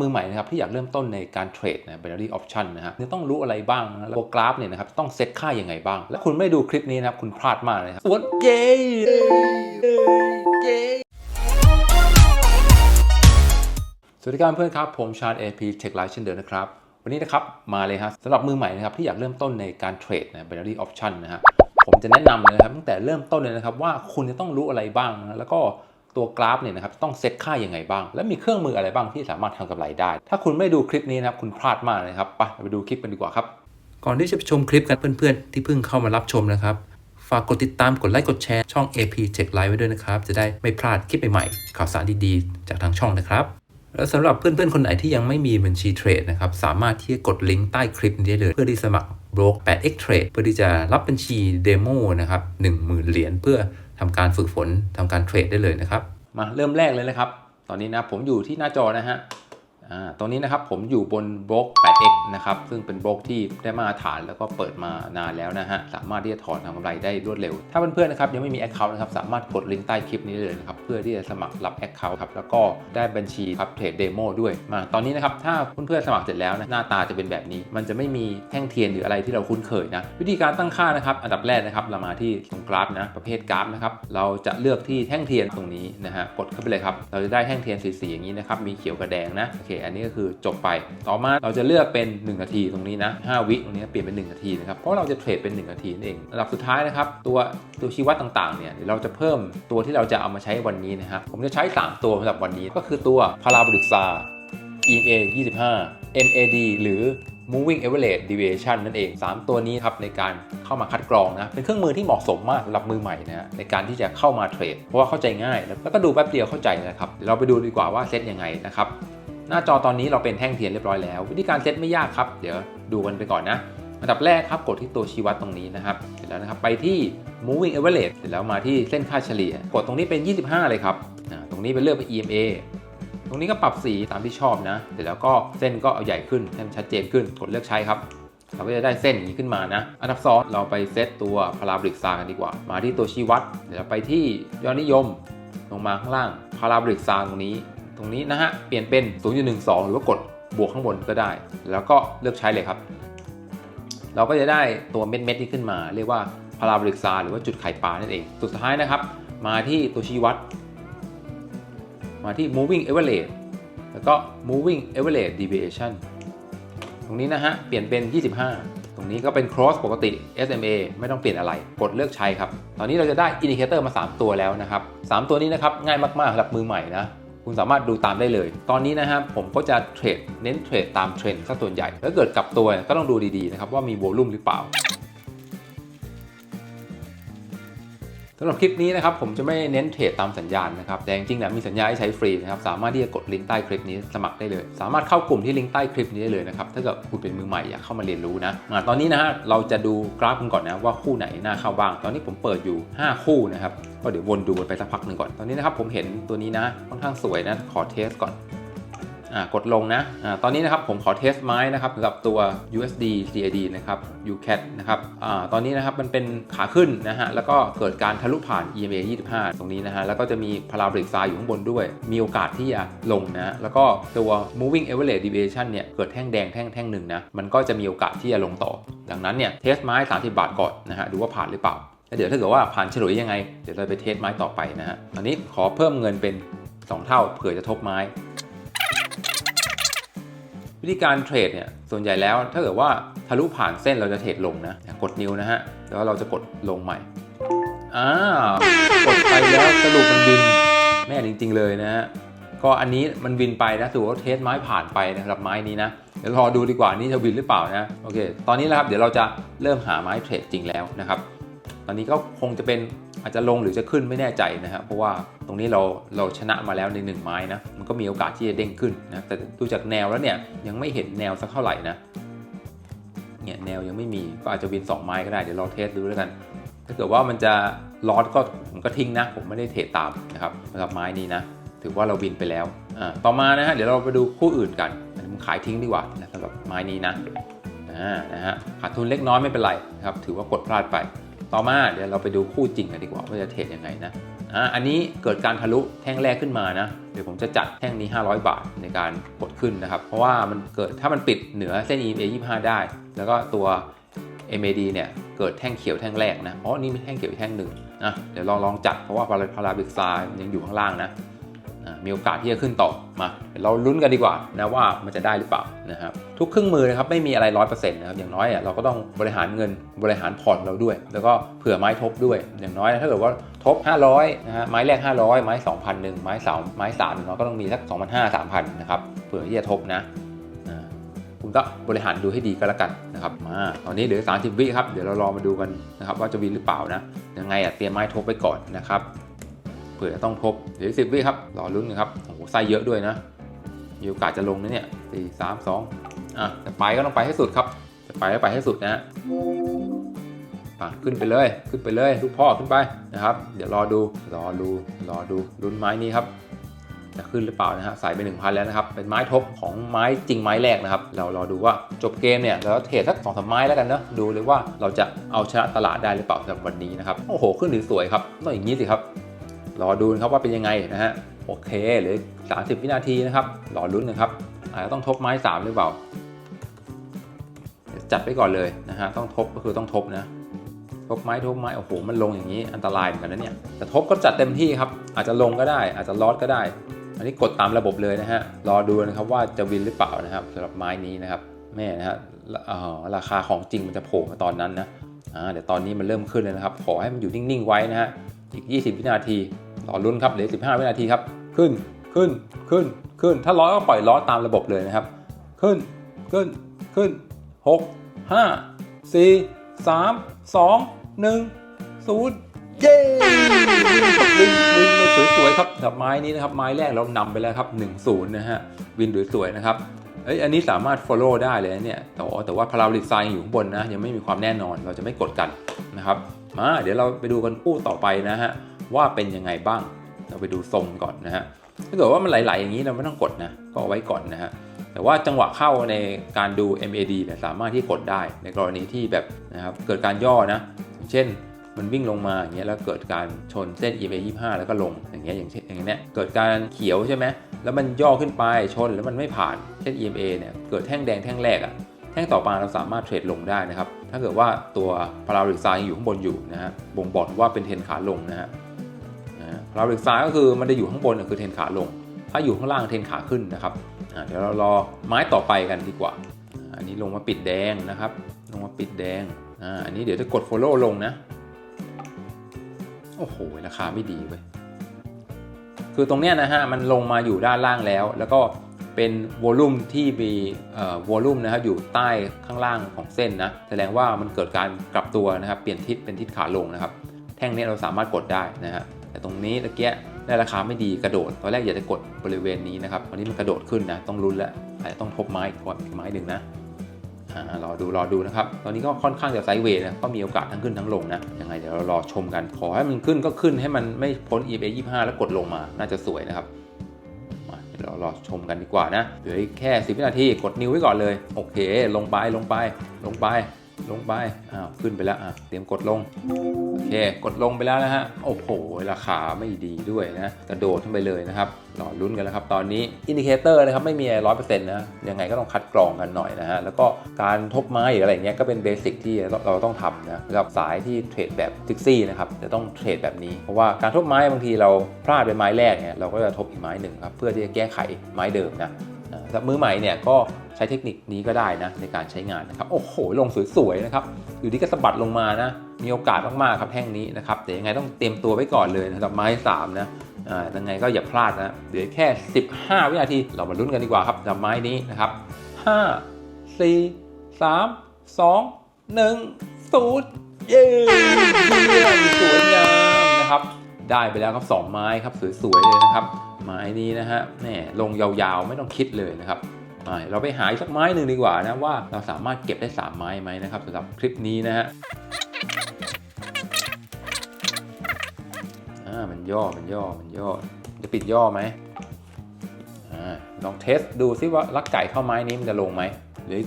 มือใหม่นะครับที่อยากเริ่มต้นในการเทรดนะ binary option นะฮะต้องรู้อะไรบ้างนะแล้วตัวกราฟเนี่ยนะครับต้องเซตค่ายังไงบ้าง และคุณไม่ดูคลิปนี้นะครับคุณพลาดมากเลยครับสวัสดีเย้เย้สวัสดีครับเพื่อนครับ ผมชาญ AP Tech Live เช่นเดิมนะครับ วันนี้นะครับ มาเลยครับสำหรับมือใหม่นะครับ ที่อยากเริ่มต้นในการเทรดนะ binary option นะฮะผมจะแนะนำเลยนะครับ ตั้งแต่เริ่มต้นเลยนะครับ ว่าคุณจะต้องรู้อะไรบ้างนะแล้วก็ ตัวกราฟเนี่ยนะครับต้องเซตค่ายังไงบ้าง และมีเครื่องมืออะไรบ้างที่สามารถทำกำไรได้ ถ้าคุณไม่ดูคลิปนี้นะครับคุณพลาดมากเลยครับไปไปดูคลิปกันดีกว่าครับ ก่อนที่จะไปชมคลิปกันเพื่อนๆ ที่เพิ่งเข้ามารับชมนะครับ ฝากกดติดตามกดไลค์กดแชร์ช่อง AP Tech Live ไว้ด้วยนะครับ จะได้ไม่พลาดคลิปใหม่ๆข่าวสารดีๆ จากทางช่องนะครับและสำหรับเพื่อนๆ คนไหนที่ยังไม่มีบัญชีเทรดนะครับสามารถที่จะกดลิงก์ใต้คลิปนี้ได้เลย เพื่อที่สมัคร Broke 8x Trade เพื่อที่จะรับบัญชีเดโมนะครับ10,000 เหรียญเพื่อ ทำการฝึกฝนทำการเทรดได้เลยนะครับ มาเริ่มแรกเลยนะครับ ตอนนี้นะผมอยู่ที่หน้าจอนะฮะ ตรงนี้นะครับผมอยู่บนบล็อก 8x นะครับ ซึ่งเป็นบล็อกที่ได้มาตรฐานแล้วก็เปิดมานานแล้วนะฮะ สามารถที่จะถอนทำกำไรได้รวดเร็ว ถ้าเพื่อนๆนะครับยังไม่มี Account นะครับ สามารถกดลิงก์ใต้คลิปนี้เลยนะครับ เพื่อที่จะสมัครรับ Account ครับ แล้วก็ได้บัญชีครับเทรดเดโมด้วย มาตอนนี้นะครับ ถ้าเพื่อนๆสมัครเสร็จแล้วนะ หน้าตาจะเป็นแบบนี้ มันจะไม่มีแท่งเทียนหรืออะไรที่เราคุ้นเคยนะ วิธีการตั้งค่านะครับ อันดับแรกนะครับ เรามาที่ตรงกราฟนะ ประเภทกราฟนะครับ เราจะเลือกที่แท่งเทียนตรงนี้นะฮะ กดเข้าไปเลยครับ เราจะได้แท่งเทียนสีๆอย่างนี้นะครับ มีเขียวกับแดงนะ โอเคอันนี้ก็คือจบไป ต่อมาเราจะเลือกเป็น 1 นาทีตรงนี้นะ 5 วิตรงนี้เปลี่ยนเป็น 1 นาทีนะครับ เพราะเราจะเทรดเป็น 1 นาทีนั่นเองระดับสุดท้ายนะครับ ตัวตัวชี้วัดต่างๆ เนี่ยเราจะเพิ่มตัวที่เราจะเอามาใช้วันนี้นะครับ ผมจะใช้ 3 ตัวสำหรับวันนี้ ก็คือตัวพาราบริกซา EMA 25 MAD หรือ moving average deviation นั่นเอง 3 ตัวนี้ครับในการเข้ามาคัดกรองนะ เป็นเครื่องมือที่เหมาะสมมากสำหรับมือใหม่นะฮะในการที่จะเข้ามาเทรด เพราะว่าเข้าใจง่าย แล้วก็ดูแป๊บเดียวเข้าใจนะครับ เราไปดูดีกว่าว่าเซตยังไงนะครับ หน้าจอตอนนี้เราเป็นแท่งเทียนเรียบร้อยแล้ว วิธีการเซตไม่ยากครับ เดี๋ยวดูกันไปก่อนนะอันดับแรกครับกดที่ตัวชี้วัดตรงนี้นะครับ เสร็จแล้วนะครับไปที่ moving average เสร็จแล้วมาที่เส้นค่าเฉลี่ย กดตรงนี้เป็น 25 เลยครับตรงนี้เป็นเลือกเป็น EMA ตรงนี้ก็ปรับสีตามที่ชอบนะ เสร็จแล้วก็เส้นก็เอาใหญ่ขึ้นให้มันชัดเจนขึ้น กดเลือกใช้ครับ เราก็จะได้เส้นอย่างนี้ขึ้นมานะ อันดับ2เราไปเซตตัวพาราบริกซากันดีกว่า มาที่ตัวชี้วัด เดี๋ยวไปที่ยอดนิยม ลงมาข้างล่างพาราบริกซาตรงนี้ ตรงนี้นะฮะ เปลี่ยนเป็น 0.12 หรือว่ากดบวกข้างบนก็ได้ แล้วก็เลือกใช้เลยครับ เราก็จะได้ตัวเม็ดเม็ดๆนี้ขึ้นมา เรียกว่าพาราบริกซาหรือว่าจุดไข่ปลานั่นเอง สุดท้ายนะครับ มาที่ตัวชี้วัด มาที่ moving average แล้วก็ moving average deviation ตรงนี้นะฮะ เปลี่ยนเป็น 25 ตรงนี้ก็เป็น cross ปกติ SMA ไม่ต้องเปลี่ยนอะไร กดเลือกใช้ครับ ตอนนี้เราจะได้ indicator มา 3 ตัวแล้วนะครับ 3 ตัวนี้นะครับ ง่ายมากๆสำหรับมือใหม่นะ คุณสามารถดูตามได้เลย ตอนนี้นะครับผมก็จะเทรดเน้นเทรดตามเทรนด์ซะส่วนใหญ่ถ้าเกิดกลับตัวก็ต้องดูดีๆนะครับว่ามีโวลุ่มหรือเปล่า สำหรับคลิปนี้นะครับผมจะไม่เน้นเทรดตามสัญญาณนะครับแต่จริงๆนะมีสัญญาให้ใช้ฟรีนะครับสามารถที่จะกดลิงก์ใต้คลิปนี้สมัครได้เลย สามารถเข้ากลุ่มที่ลิงก์ใต้คลิปนี้ได้เลยนะครับถ้าเกิดคุณเป็นมือใหม่อยากเข้ามาเรียนรู้นะมาตอนนี้นะฮะเราจะดูกราฟกันก่อนนะว่าคู่ไหนน่าเข้าบ้าง ตอนนี้ผมเปิดอยู่ 5 คู่นะครับก็เดี๋ยววนดูกันไปสักพักหนึ่งก่อนตอนนี้นะครับผมเห็นตัวนี้นะค่อนข้างสวยนะขอเทสก่อน กดลงนะอ่าตอนนี้นะครับผมขอเทสไม้นะครับสำหรับตัว USD CAD นะครับ UCAT นะครับอตอนนี้นะครับมันเป็นขาขึ้นนะฮะ แล้วก็เกิดการทะลุผ่าน EMA 25 ตรงนี้นะฮะ แล้วก็จะมีพาราบริกซาอยู่ข้างบนด้วย มีโอกาสที่จะลงนะ แล้วก็ตัว moving average deviation เนี่ย เกิดแท่งแดงแท่งแท่งหนึ่งนะ มันก็จะมีโอกาสที่จะลงต่อ ดังนั้นเนี่ย เทสไม้ 30 บาทก่อนนะฮะ ดูว่าผ่านหรือเปล่า แล้วเดี๋ยวถ้าเกิดว่าผ่านเฉลยยังไง เดี๋ยวเราไปเทสไม้ต่อไปนะฮะ ตอนนี้ขอเพิ่มเงินเป็น 2 เท่า เผื่อจะทบไม้ วิธีการเทรดเนี่ยส่วนใหญ่แล้วถ้าเกิดว่าทะลุผ่านเส้นเราจะเทรดลงนะกดนิ้วนะฮะแล้วเราจะกดลงใหม่อ่ากดไปแล้วสรุปมันบินแม่จริง ๆ เลยนะฮะก็อันนี้มันบินไปนะถือว่าเทสไม้ผ่านไปนะครับไม้นี้นะเดี๋ยวรอดูดีกว่านี่จะบินหรือเปล่านะโอเค ตอนนี้นะครับเดี๋ยวเราจะเริ่มหาไม้เทรดจริงแล้วนะครับ ตอนนี้ก็คงจะเป็น อาจจะลงหรือจะขึ้นไม่แน่ใจนะครับเพราะว่าตรงนี้เราเราชนะมาแล้วในหนึ่งไม้นะมันก็มีโอกาสที่จะเด้งขึ้นนะแต่ดูจากแนวแล้วเนี่ยยังไม่เห็นแนวสักเท่าไหร่นะเนี่ยแนวยังไม่มีก็อาจจะวิน 2 ไม้ก็ได้เดี๋ยวลองเทสดูแล้วกัน ถ้าเกิดว่ามันจะลอสก็ผมก็ทิ้งนะ ผมไม่ได้เทรดตามนะครับสำหรับไม้นี้นะถือว่าเราวินไปแล้วอ่าต่อมานะฮะเดี๋ยวเราไปดูคู่อื่นกันอันนี้ผมขายทิ้งดีกว่านะสำหรับไม้นี้นะอ่านะฮะขาดทุนเล็กน้อยไม่เป็นไรนะครับถือว่ากดพลาดไป ต่อมาเดี๋ยวเราไปดูคู่จริงกันดีกว่าว่าจะเทรดยังไงนะอ่าอันนี้เกิดการทะลุแท่งแรกขึ้นมานะ เดี๋ยวผมจะจัดแท่งนี้ 500 บาทในการกดขึ้นนะครับ เพราะว่ามันเกิดถ้ามันปิดเหนือเส้น EMA 25 ได้ แล้วก็ตัว MAD เนี่ยเกิดแท่งเขียวแท่งแรกนะอ๋อนี่มีแท่งเขียวแท่งหนึ่งนะเดี๋ยวลองลองจัดเพราะว่าพาราพาราบิกซายังอยู่ข้างล่างนะ มีโอกาสที่จะขึ้นต่อมาเราลุ้นกันดีกว่านะว่ามันจะได้หรือเปล่านะครับทุกเครื่องมือนะครับไม่มีอะไรร้อยเปอร์เซ็นต์นะครับอย่างน้อยอะเราก็ต้องบริหารเงินบริหารพอร์ตเราด้วย แล้วก็เผื่อไม้ทบด้วย อย่างน้อยถ้าเกิดว่าทบ 500นะฮะไม้แรก 500 ไม้2,000หนึ่งไม้สามไม้สามเราก็ต้องมีสัก2,500 3,000นะครับเผื่อที่จะทบนะคุณก็บริหารดูให้ดีก็แล้วกันนะครับมาตอนนี้เหลือ30 วิครับเดี๋ยวเรารอมาดูกันนะครับว่าจะวินหรือเปล่านะยังไงอะเตรียมไม้ทบไปก่อนนะครับ ผื่อจะต้องทบเหลือ10วิครับรอลุ้นนะครับโอ้โหไส้เยอะด้วยนะมีโอกาสจะลงนะเนี่ยสี่สามสองอะจะไปก็ต้องไปให้สุดครับ จะไปก็ไปให้สุดนะฮะปขึ้นไปเลยขึ้นไปเลยลูกพ่อขึ้นไปนะครับ เดี๋ยวรอดูรอดูรอดูลุ้นไม้นี้ครับจะขึ้นหรือเปล่านะฮะใส่ไป1,000 แล้วนะครับ เป็นไม้ทบของไม้จริงไม้แรกนะครับ เรารอดูว่าจบเกมเนี่ยเราเทรดสักสองสามไม้แล้วกันเนอะดูเลยว่าเราจะเอาชนะตลาดได้หรือเปล่าสำหรับวันนี้นะครับ โอ้โห ขึ้นสวยครับต้องอย่างนี้สิครับ รอดูนะครับว่าเป็นยังไงนะฮะโอเคหลือ 30 วินาทีนะครับรอลุ้นนะครับอาจจะต้องทบไม้ 3 หรือเปล่า จัดไปก่อนเลยนะฮะต้องทบก็คือต้องทบนะทบไม้ทบไม้โอ้โหมันลงอย่างนี้อันตรายเหมือนกันนะเนี่ยแต่ทบก็จัดเต็มที่ครับอาจจะลงก็ได้ อาจจะลอดก็ได้ อันนี้กดตามระบบเลยนะฮะรอดูนะครับว่าจะวินหรือเปล่านะครับสำหรับไม้นี้นะครับแม่นะฮะราคาของจริงมันจะโผล่มาตอนนั้นนะอ่าเดี๋ยวตอนนี้มันเริ่มขึ้นแล้วนะครับ ขอให้มันอยู่นิ่งๆไว้นะฮะอีก 20 วินาที รอลุ้นครับเหลือ 15 วินาทีครับขึ้นขึ้นขึ้นขึ้น ถ้าล้อก็ปล่อยล้อตามระบบเลยนะครับ ขึ้นขึ้นขึ้น 6 5 4 3 2 1 0 เย้วินวินสวยๆครับกับไม้นี้นะครับไม้แรกเรานำไปแล้วครับ 1-0 นะฮะ วินสวยๆนะครับเอ้ยอันนี้สามารถ follow ได้เลยเนี่ยแต่ว่าแต่ว่าพาราลิกไซน์อยู่ข้างบนนะ ยังไม่มีความแน่นอนเราจะไม่กดกันนะครับมาเดี๋ยวเราไปดูกันคู่ต่อไปนะฮะ ว่าเป็นยังไงบ้าง เราไปดูทรงก่อนนะฮะถ้าเกิดว่ามันไหลๆอย่างนี้เราไม่ต้องกดนะก็เอาไว้ก่อนนะฮะแต่ว่าจังหวะเข้าในการดู MAD เนี่ยสามารถที่กดได้ในกรณีที่แบบนะครับเกิดการย่อนะเช่นมันวิ่งลงมาอย่างเงี้ยแล้วเกิดการชนเส้น EMA 25 แล้วก็ลงอย่างเงี้ยอย่างเช่นอย่างเนี้ยเกิดการเขียวใช่ไหมแล้วมันย่อขึ้นไปชนแล้วมันไม่ผ่านเส้น EMA เนี่ยเกิดแท่งแดงแท่งแรกอะแท่งต่อมาเราสามารถเทรดลงได้นะครับ ถ้าเกิดว่าตัวพาราลิกไซน์อยู่ข้างบนอยู่นะฮะบ่งบอกว่าเป็นเทรนขาลงนะฮะ พาราลิกไซน์ก็คือมันจะอยู่ข้างบนคือเทนขาลง ถ้าอยู่ข้างล่างเทนขาขึ้นนะครับเดี๋ยวเรารอไม้ต่อไปกันดีกว่า อันนี้ลงมาปิดแดงนะครับ ลงมาปิดแดงอ,อันนี้เดี๋ยวจะกด follow ลงนะ โอ้โห ราคาไม่ดีเว้ย คือตรงเนี้ยนะฮะ มันลงมาอยู่ด้านล่างแล้ว แล้วก็เป็นวอลลุ่มที่มีวอลลุ่มนะครับอยู่ใต้ข้างล่างของเส้นนะ แสดงว่ามันเกิดการกลับตัวนะครับ เปลี่ยนทิศเป็นทิศขาลงนะครับ แท่งนี้เราสามารถกดได้นะฮะ แต่ตรงนี้ตะเกียได้ราคาไม่ดีกระโดดตอนแรกอยากจะกดบริเวณนี้นะครับตอนนี้มันกระโดดขึ้นนะต้องลุ้นแล้วอาจจะต้องทบไม้อีกไม้หนึ่งนะรอดูรอดูนะครับ ตอนนี้ก็ค่อนข้างจะไซด์เวย์นะก็มีโอกาสทั้งขึ้นทั้งลงนะยังไงเดี๋ยวเรารอชมกัน ขอให้มันขึ้นก็ขึ้นให้มันไม่พ้น EMA 25 แล้วกดลงมา น่าจะสวยนะครับมาเดี๋ยวเรารอชมกันดีกว่านะเหลือแค่ 10 วินาที กดนิ้วไว้ก่อนเลย โอเค ลงไปลงไปลงไป ลงไป อ้าว ขึ้นไปแล้ว อะ เตรียมกดลง โอเค กดลงไปแล้วนะฮะ โอ้โห ราคาไม่ดีด้วยนะ กระโดดขึ้นไปเลยนะครับรอลุ้นกันแล้วครับ ตอนนี้ อินดิเคเตอร์นะครับ ไม่มีร้อยเปอร์เซ็นต์นะ ยังไงก็ต้องคัดกรองกันหน่อยนะฮะ แล้วก็การทบไม้หรืออะไรเงี้ย ก็เป็นเบสิกที่เราต้องทำนะสำหรับสายที่เทรดแบบทิกซี่นะครับ จะต้องเทรดแบบนี้ เพราะว่าการทบไม้บางทีเราพลาดไปไม้แรกเนี่ย เราก็จะทบอีกไม้หนึ่งครับ เพื่อที่จะแก้ไขไม้เดิมนะ อ่าสำหรับมือใหม่เนี่ยก็ใช้เทคนิคนี้ก็ได้นะในการใช้งานนะครับ โอ้โห ลงสวยๆนะครับ อยู่ดีก็สะบัดลงมานะ มีโอกาสมากๆครับแท่งนี้นะครับแต่ยังไงต้องเตรียมตัวไว้ก่อนเลยนะครับไม้3นะยังไงก็อย่าพลาดนะเดี๋ยวแค่ 15 วินาทีเรามาลุ้นกันดีกว่าครับกับไม้นี้นะครับ 5 4 3 2 1 0เย้สวยงามนะครับ ได้ไปแล้วครับ2ไม้ครับสวยๆเลยนะครับ ไม้นี้นะฮะแหมลงยาวๆไม่ต้องคิดเลยนะครับเราไปหาอีกสักไม้หนึ่งดีกว่านะว่าเราสามารถเก็บได้ 3 ไม้ไหมนะครับสำหรับคลิปนี้นะฮะอ่ามันย่อมันย่อมันย่อจะปิดย่อไหมอ่าลองเทสดูซิว่าลักไก่เข้าไม้นี้มันจะลงไหมหรือ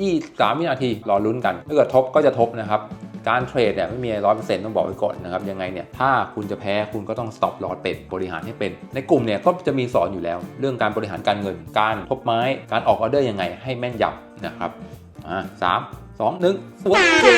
ยี่สามวินาทีรอลุ้นกันถ้าเกิดทบก็จะทบนะครับ การเทรดเนี่ยไม่มีร้อยเปอร์เซ็นต์ต้องบอกไว้ก่อนนะครับยังไงเนี่ยถ้าคุณจะแพ้คุณก็ต้อง stop loss เป็นบริหารให้เป็น ในกลุ่มเนี่ยก็จะมีสอนอยู่แล้ว เรื่องการบริหารการเงิน การทบไม้ การออกออเดอร์ยังไงให้แม่นยำนะครับอ่าสามสองหนึ่งสวัสดี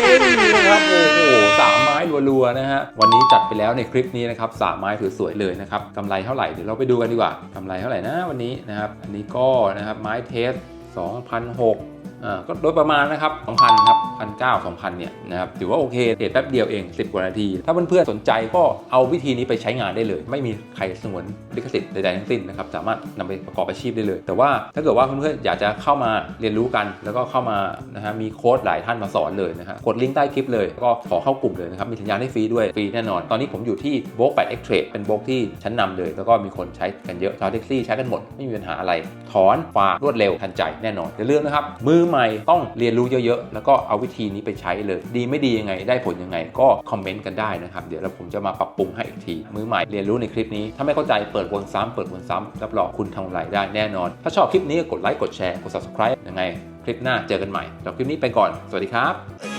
นะครับโอ้โหสามไม้รัวๆนะฮะวันนี้จัดไปแล้วในคลิปนี้นะครับสามไม้ถือสวยเลยนะครับกำไรเท่าไหร่เดี๋ยวเราไปดูกันดีกว่า กำไรเท่าไหร่นะวันนี้นะครับอันนี้ก็นะครับไม้เทส2,006 ก็โดยประมาณนะครับ2,000ครับ1,900 2,000เนี่ยนะครับถือว่าโอเคเทรดแป๊บเดียวเอง 10 กว่านาที ถ้าเพื่อนๆสนใจก็เอาวิธีนี้ไปใช้งานได้เลย ไม่มีใครสงวนลิขสิทธิ์ใดๆทั้งสิ้นนะครับสามารถนำไปประกอบอาชีพได้เลย แต่ว่าถ้าเกิดว่าเพื่อนๆอยากจะเข้ามาเรียนรู้กัน แล้วก็เข้ามานะฮะมีโค้ดหลายท่านมาสอนเลยนะฮะกดลิงก์ใต้คลิปเลยก็ขอเข้ากลุ่มเลยนะครับมีสัญญาณให้ฟรีด้วยฟรีแน่นอน ตอนนี้ผมอยู่ที่โบล็อก8 x Trade เป็นโบกที่ชั้นนำเลย แล้วก็มีคนใช้กันเยอะชาวแท็กซี่ใช้กันหมดไม่มีปัญหาอะไร ถอนฝากรวดเร็วทันใจแน่นอนอย่าลืมนะครับมือใหม่ต้องเรียนรู้เยอะๆ แล้วก็เอาวิธีนี้ไปใช้เลย ดีไม่ดียังไง ได้ผลยังไง ก็คอมเมนต์กันได้นะครับ เดี๋ยวเราผมจะมาปรับปรุงให้อีกที มือใหม่เรียนรู้ในคลิปนี้ ถ้าไม่เข้าใจเปิดวนซ้ำเปิดวนซ้ำรับรองคุณทำอะไรได้แน่นอน ถ้าชอบคลิปนี้กดไลค์กดแชร์กด subscribe ยังไง คลิปหน้าเจอกันใหม่จบคลิปนี้ไปก่อน สวัสดีครับ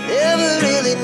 Never really